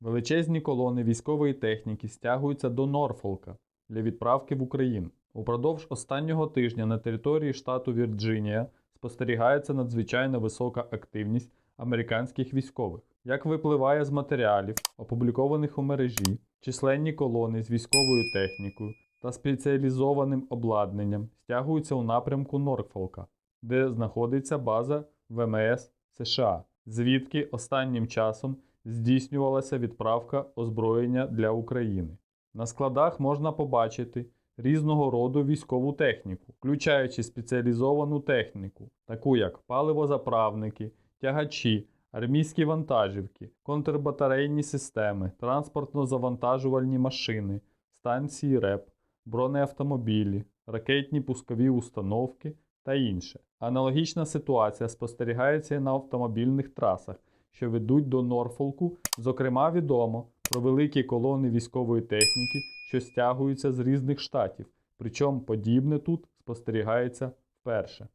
Величезні колони військової техніки стягуються до Норфолка для відправки в Україну. Упродовж останнього тижня на території штату Вірджинія спостерігається надзвичайно висока активність американських військових. Як випливає з матеріалів, опублікованих у мережі, численні колони з військовою технікою та спеціалізованим обладнанням стягуються у напрямку Норфолка, де знаходиться база ВМС США, звідки останнім часом здійснювалася відправка озброєння для України. На складах можна побачити різного роду військову техніку, включаючи спеціалізовану техніку, таку як паливозаправники, тягачі, армійські вантажівки, контрбатарейні системи, транспортно-завантажувальні машини, станції РЕП, бронеавтомобілі, ракетні пускові установки та інше. Аналогічна ситуація спостерігається і на автомобільних трасах, що ведуть до Норфолку. Зокрема, відомо про великі колони військової техніки, що стягуються з різних штатів. Причому подібне тут спостерігається вперше.